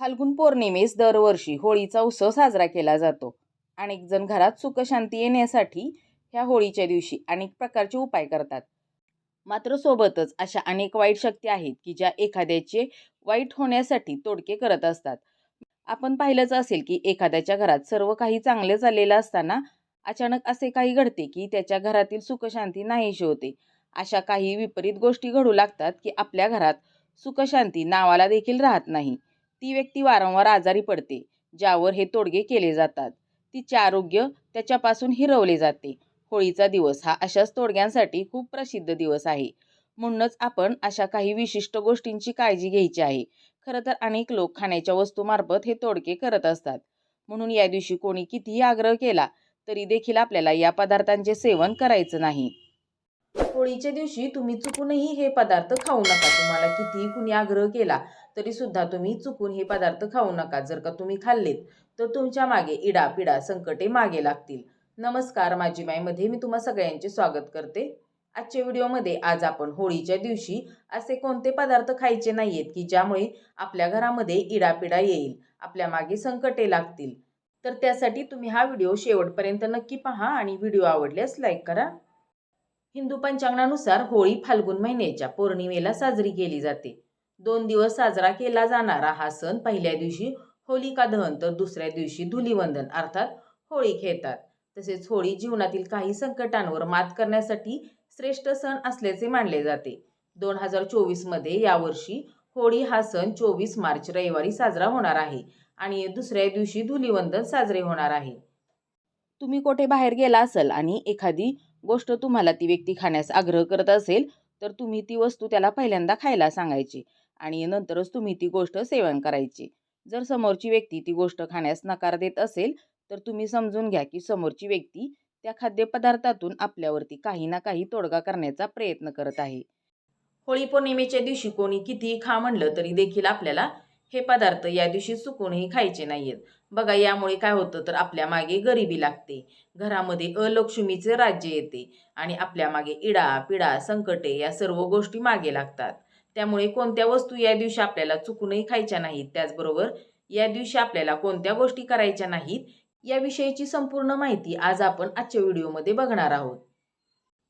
फाल्गुन पौर्णिमेस दरवर्षी होळीचा उत्सव साजरा केला जातो. अनेक जण घरात सुखशांती येण्यासाठी ह्या होळीच्या दिवशी अनेक प्रकारचे उपाय करतात. मात्र सोबतच अशा अनेक वाईट शक्ती आहेत की ज्या एखाद्याचे वाईट होण्यासाठी तोडके करत असतात. आपण पाहिलंच असेल की एखाद्याच्या घरात सर्व काही चांगले चाललेलं असताना अचानक असे काही घडते की त्याच्या घरातील सुखशांती नाहीशी होते. अशा काही विपरीत गोष्टी घडू लागतात की आपल्या घरात सुखशांती नावाला देखील राहत नाही. ती व्यक्ती वारंवार आजारी पडते ज्यावर हे तोडगे केले जातात. तिचे आरोग्य त्याच्यापासून हिरवले जाते. होळीचा दिवस हा अशाच तोडग्यांसाठी खूप प्रसिद्ध दिवस आहे. म्हणूनच आपण अशा काही विशिष्ट गोष्टींची काळजी घ्यायची आहे. खरं तर अनेक लोक खाण्याच्या वस्तूमार्फत हे तोडके करत असतात. म्हणून या दिवशी कोणी कितीही आग्रह केला तरी देखील आपल्याला या पदार्थांचे सेवन करायचं नाही. होळीच्या दिवशी तुम्ही चुकूनही हे पदार्थ खाऊ नका. तुम्हाला कितीही कुणी आग्रह केला तरी सुद्धा तुम्ही चुकून हे पदार्थ खाऊ नका. जर का तुम्ही खाल्लेत तर तुमच्या मागे इडापिडा संकटे मागे लागतील. नमस्कार माझी माईमध्ये मी तुम्हा सगळ्यांचे स्वागत करते. आजच्या व्हिडिओमध्ये आज आपण होळीच्या दिवशी असे कोणते पदार्थ खायचे नाहीयेत की ज्यामुळे आपल्या घरामध्ये इडापिडा येईल आपल्या मागे संकटे लागतील. तर त्यासाठी तुम्ही हा व्हिडिओ शेवटपर्यंत नक्की पहा आणि व्हिडिओ आवडल्यास लाईक करा. हिंदू पंचांगानुसार होळी फाल्गुन महिन्याच्या पौर्णिमेला साजरी केली जाते. दोन दिवस साजरा केला जाणारा हा सण पहिल्या दिवशी होलिका दहन तर दुसऱ्या दिवशी धुलीवंदन अर्थात होळी खेळतात. तसेच होळी जीवनातील काही संकटांवर मात करण्यासाठी श्रेष्ठ सण असल्याचे मानले जाते. दोन हजार चोवीसमध्ये यावर्षी होळी हा सण चोवीस मार्च रविवारी साजरा होणार आहे आणि दुसऱ्या दिवशी धुलीवंदन साजरे होणार आहे. तुम्ही कुठे बाहेर गेला असाल आणि एखादी गोष्ट तुम्हाला ती व्यक्ती खाण्यास आग्रह करत असेल तर तुम्ही ती वस्तू त्याला पहिल्यांदा खायला सांगायची आणि नंतरच तुम्ही ती गोष्ट सेवन करायची. जर समोरची व्यक्ती ती गोष्ट खाण्यास नकार देत असेल तर तुम्ही समजून घ्या की समोरची व्यक्ती त्या खाद्यपदार्थातून आपल्यावरती काही ना काही तोडगा करण्याचा प्रयत्न करत आहे. होळी पौर्णिमेच्या दिवशी कोणी कितीही खा म्हणलं तरी देखील आपल्याला हे पदार्थ या दिवशी चुकूनही खायचे नाहीयेत. बघा यामुळे काय होतं तर आपल्या मागे गरिबी लागते. घरामध्ये अलक्ष्मीचे राज्य येते आणि आपल्या मागे इडा पिडा संकटे या सर्व गोष्टी मागे लागतात. त्यामुळे कोणत्या वस्तू या दिवशी आपल्याला चुकूनही खायच्या नाहीत त्याचबरोबर या दिवशी आपल्याला कोणत्या गोष्टी करायच्या नाहीत याविषयीची संपूर्ण माहिती आज आपण आजच्या व्हिडिओमध्ये बघणार आहोत.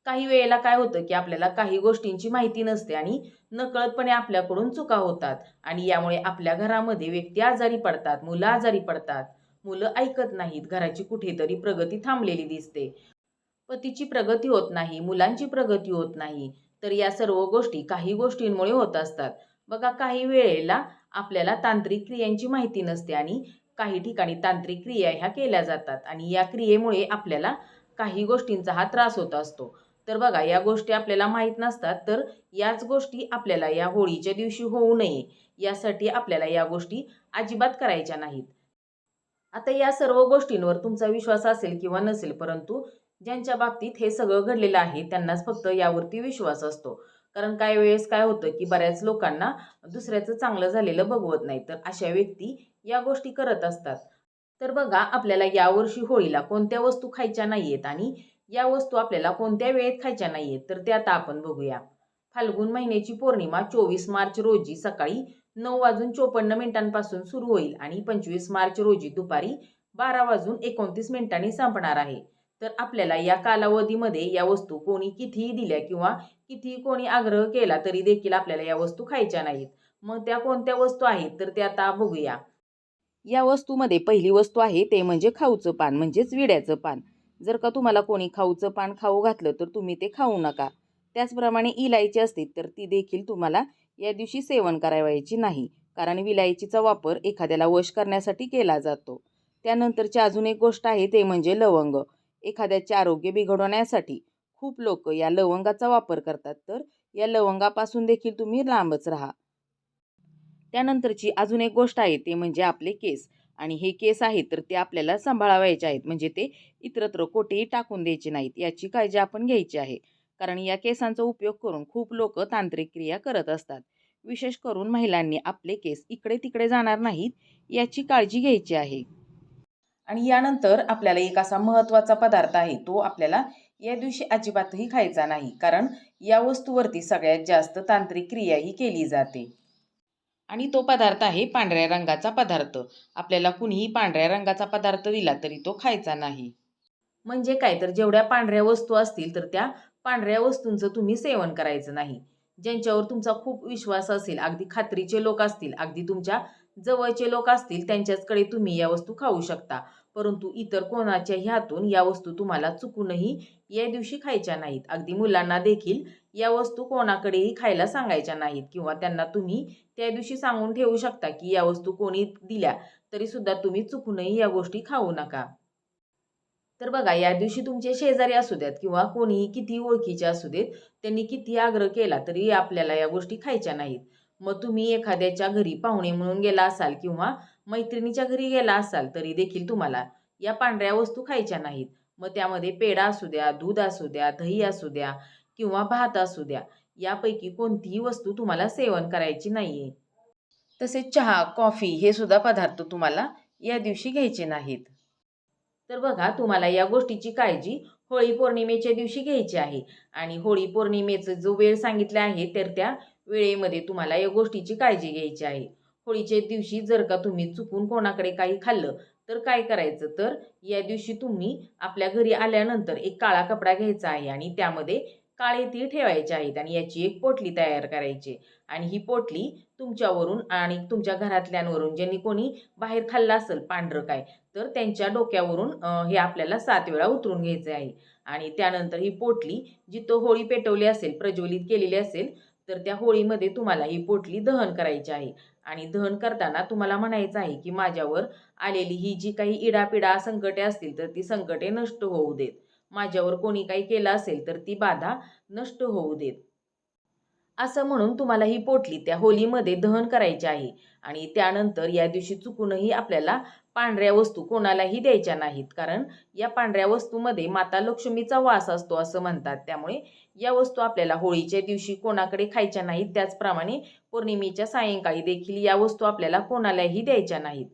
काही वेळेला काय होतं की आपल्याला काही गोष्टींची माहिती नसते आणि नकळतपणे आपल्याकडून चुका होतात. आणि यामुळे आपल्या घरामध्ये व्यक्ती आजारी पडतात मुलं आजारी पडतात. मुलं ऐकत नाहीत घराची कुठेतरी प्रगती थांबलेली दिसते. पतीची प्रगती होत नाही मुलांची प्रगती होत नाही तर या सर्व गोष्टी काही गोष्टींमुळे होत असतात. बघा काही वेळेला आपल्याला तांत्रिक क्रियांची माहिती नसते आणि काही ठिकाणी तांत्रिक क्रिया ह्या केल्या जातात. आणि या क्रियेमुळे आपल्याला काही गोष्टींचा हा त्रास होत असतो. तर बघा या गोष्टी आपल्याला माहीत नसतात तर याच गोष्टी आपल्याला या होळीच्या दिवशी होऊ नये यासाठी आपल्याला या गोष्टी अजिबात करायच्या नाहीत. आता या सर्व गोष्टींवर तुमचा विश्वास असेल किंवा नसेल परंतु ज्यांच्या बाबतीत हे सगळं घडलेलं आहे त्यांनाच फक्त यावरती विश्वास असतो. कारण काही वेळेस काय होतं की बऱ्याच लोकांना दुसऱ्याचं चांगलं झालेलं बघवत नाही तर अशा व्यक्ती या गोष्टी करत असतात. तर बघा आपल्याला यावर्षी होळीला कोणत्या वस्तू खायच्या नाही आहेत आणि या वस्तू आपल्याला कोणत्या वेळेत खायच्या नाही आहेत तर ते आता आपण बघूया. फाल्गुन महिन्याची पौर्णिमा चोवीस मार्च रोजी सकाळी नऊ वाजून चोपन्न मिनिटांपासून सुरू होईल आणि पंचवीस मार्च रोजी दुपारी बारा वाजून एकोणतीस मिनिटांनी संपणार आहे. तर आपल्याला या कालावधीमध्ये या वस्तू कोणी कितीही दिल्या किंवा कितीही कोणी आग्रह केला तरी देखील आपल्याला या वस्तू खायच्या नाहीत. मग त्या कोणत्या वस्तू आहेत तर त्या आता बघूया. या वस्तूमध्ये पहिली वस्तू आहे ते म्हणजे खाऊचं पान म्हणजेच विड्याचं पान. जर का तुम्हाला कोणी खाऊचं पान खाऊ घातलं तर तुम्ही ते खाऊ नका. त्याचप्रमाणे इलायची असते तर ती देखील तुम्हाला या दिवशी सेवन करावायची नाही. कारण विलायचीचा वापर एखाद्याला वश करण्यासाठी केला जातो. त्यानंतरची अजून एक गोष्ट आहे ते म्हणजे लवंग. एखाद्याचे आरोग्य बिघडवण्यासाठी खूप लोक या लवंगाचा वापर करतात तर या लवंगापासून देखील तुम्ही लांबच राहा. त्यानंतरची अजून एक गोष्ट आहे ते म्हणजे आपले केस. आणि हे केस आहेत तर ते आपल्याला सांभाळावायचे आहेत. म्हणजे ते इतरत्र कोठेही टाकून द्यायचे नाहीत याची काळजी आपण घ्यायची आहे. कारण या केसांचा उपयोग करून खूप लोक तांत्रिक क्रिया करत असतात. विशेष करून महिलांनी आपले केस इकडे तिकडे जाणार नाहीत याची काळजी घ्यायची आहे. आणि यानंतर आपल्याला एक असा महत्त्वाचा पदार्थ आहे तो आपल्याला या दिवशी अजिबातही खायचा नाही. कारण या वस्तूवरती सगळ्यात जास्त तांत्रिक क्रिया ही केली जाते. आणि तो पदार्थ आहे पांढऱ्या रंगाचा पदार्थ. आपल्याला कुणीही पांढऱ्या रंगाचा पदार्थ दिला तरी तो खायचा नाही. म्हणजे काय? तर जेवढ्या पांढऱ्या वस्तू असतील तर त्या पांढऱ्या वस्तूंचं तुम्ही सेवन करायचं नाही. ज्यांच्यावर तुमचा खूप विश्वास असेल अगदी खात्रीचे लोक असतील अगदी तुमच्या जवळचे लोक असतील त्यांच्याचकडे तुम्ही या वस्तू खाऊ शकता. परंतु इतर कोणाच्याही हातून या वस्तू तुम्हाला चुकूनही या दिवशी खायच्या नाहीत. अगदी मुलांना देखील या वस्तू कोणाकडेही खायला सांगायच्या नाहीत किंवा त्यांना तुम्ही त्या दिवशी सांगून ठेवू शकता की या वस्तू कोणी दिल्या तरी सुद्धा तुम्ही चुकूनही या गोष्टी खाऊ नका. तर बघा या दिवशी तुमचे शेजारी असू द्यात किंवा कोणीही किती ओळखीचे असू देत त्यांनी किती आग्रह केला तरी आपल्याला या गोष्टी खायच्या नाहीत. मग तुम्ही एखाद्याच्या घरी पाहुणे म्हणून गेला असाल किंवा मैत्रिणीच्या घरी गेला असाल तरी देखील तुम्हाला या पांढऱ्या वस्तू खायच्या नाहीत. मग त्यामध्ये पेढा असू द्या दूध असू द्या दही असू द्या किंवा भात असू द्या यापैकी कोणतीही वस्तू तुम्हाला सेवन करायची नाही आहे तसेच चहा कॉफी हे सुद्धा पदार्थ तुम्हाला या दिवशी घ्यायचे नाहीत. तर बघा तुम्हाला या गोष्टीची काळजी होळी पौर्णिमेच्या दिवशी घ्यायची आहे. आणि होळी पौर्णिमेचं जो वेळ सांगितला आहे तर त्या वेळेमध्ये तुम्हाला या गोष्टीची काळजी घ्यायची आहे. होळीच्या दिवशी जर का तुम्ही चुकून कोणाकडे काही खाल्लं तर काय करायचं? तर या दिवशी तुम्ही आपल्या घरी आल्यानंतर एक काळा कपडा घ्यायचा आहे आणि त्यामध्ये काळे तीळ ठेवायचे आहेत आणि याची एक पोटली तयार करायची. आणि ही पोटली तुमच्यावरून आणि तुमच्या घरातल्यांवरून ज्यांनी कोणी बाहेर खाल्लं असेल पांढरं काय तर त्यांच्या डोक्यावरून हे आपल्याला सात वेळा उतरून घ्यायचे आहे. आणि त्यानंतर ही पोटली जिथं होळी पेटवली असेल प्रज्वलित केलेली असेल तर त्या होळीमध्ये तुम्हाला ही पोटली दहन करायची आहे. आणि दहन करताना तुम्हाला म्हणायचं आहे की माझ्यावर आलेली ही जी काही इडापिडा संकटे असतील तर ती संकटे नष्ट होऊ देत. माझ्यावर कोणी काही केलं असेल तर ती बाधा नष्ट होऊ देत. असं म्हणून तुम्हाला ही पोटली त्या होलीमध्ये दहन करायची आहे. आणि त्यानंतर या दिवशी चुकूनही आपल्याला पांढऱ्या वस्तू कोणालाही द्यायच्या नाहीत. कारण या पांढऱ्या वस्तूमध्ये माता लक्ष्मीचा वास असतो असं म्हणतात. त्यामुळे या वस्तू आपल्याला होळीच्या दिवशी कोणाकडे खायच्या नाहीत. त्याचप्रमाणे पौर्णिमेच्या सायंकाळी देखील या वस्तू आपल्याला कोणालाही द्यायच्या नाहीत.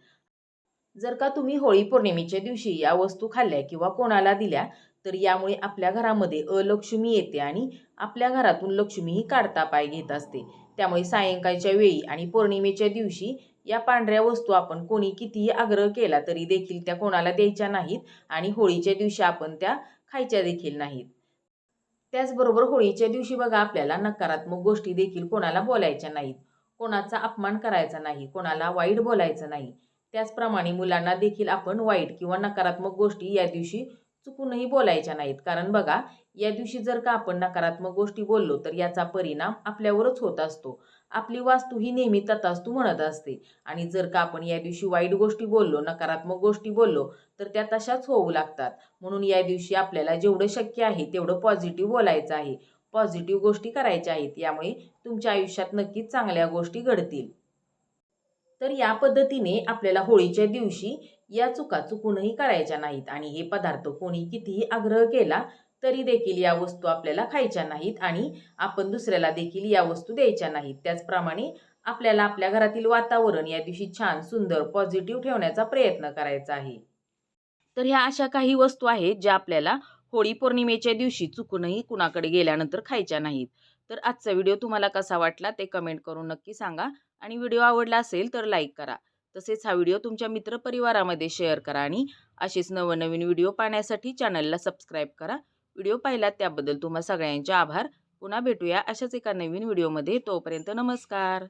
जर का तुम्ही होळी पौर्णिमेच्या दिवशी या वस्तू खाल्ल्या किंवा कोणाला दिल्या तर यामुळे आपल्या घरामध्ये अलक्ष्मी येते आणि आपल्या घरातून लक्ष्मीही काढता पाय घेत असते. त्यामुळे सायंकाळच्या वेळी आणि पौर्णिमेच्या दिवशी या पांढऱ्या वस्तू आपण कोणी कितीही आग्रह केला तरी देखील त्या कोणाला द्यायच्या नाहीत आणि होळीच्या दिवशी आपण त्या खायच्या देखील नाहीत. त्याचबरोबर होळीच्या दिवशी बघा आपल्याला नकारात्मक गोष्टी देखील कोणाला बोलायच्या नाहीत. कोणाचा अपमान करायचा नाही कोणाला वाईट बोलायचं नाही. त्याचप्रमाणे मुलांना देखील आपण वाईट किंवा नकारात्मक गोष्टी या दिवशी चुकूनही बोलायच्या नाहीत. कारण बघा या दिवशी जर का आपण नकारात्मक गोष्टी बोललो तर याचा परिणाम आपल्यावरच होत असतो. आपली वास्तू ही नेहमी तथास्तू म्हणत असते. आणि जर का आपण या दिवशी वाईट गोष्टी बोललो नकारात्मक गोष्टी बोललो तर त्या तशाच होऊ लागतात. म्हणून या दिवशी आपल्याला जेवढं शक्य आहे तेवढं पॉझिटिव्ह बोलायचं आहे. पॉझिटिव्ह गोष्टी करायच्या आहेत यामुळे तुमच्या आयुष्यात नक्कीच चांगल्या गोष्टी घडतील. तर या पद्धतीने आपल्याला होळीच्या दिवशी या चुका चुकूनही करायच्या नाहीत आणि हे पदार्थ कोणी कितीही आग्रह केला तरी देखील या वस्तू आपल्याला खायच्या नाहीत आणि आपण दुसऱ्याला देखील या वस्तू द्यायच्या नाहीत. त्याचप्रमाणे आपल्याला आपल्या घरातील वातावरण या दिवशी छान सुंदर पॉझिटिव्ह ठेवण्याचा प्रयत्न करायचा आहे. तर ह्या अशा काही वस्तू आहेत ज्या आपल्याला होळी पौर्णिमेच्या दिवशी चुकूनही कुणाकडे गेल्यानंतर खायच्या नाहीत. तर आजचा व्हिडिओ तुम्हाला कसा वाटला ते कमेंट करून नक्की सांगा आणि व्हिडिओ आवडला असेल तर लाईक करा. तसेच हा व्हिडिओ तुमच्या मित्रपरिवारामध्ये शेअर करा आणि असेच नवनवीन व्हिडिओ पाहण्यासाठी चॅनलला सबस्क्राईब करा. व्हिडिओ पाहिला त्याबद्दल तुम्हा सगळ्यांचे आभार. पुन्हा भेटूया अशाच एका नवीन व्हिडिओमध्ये. तोपर्यंत नमस्कार.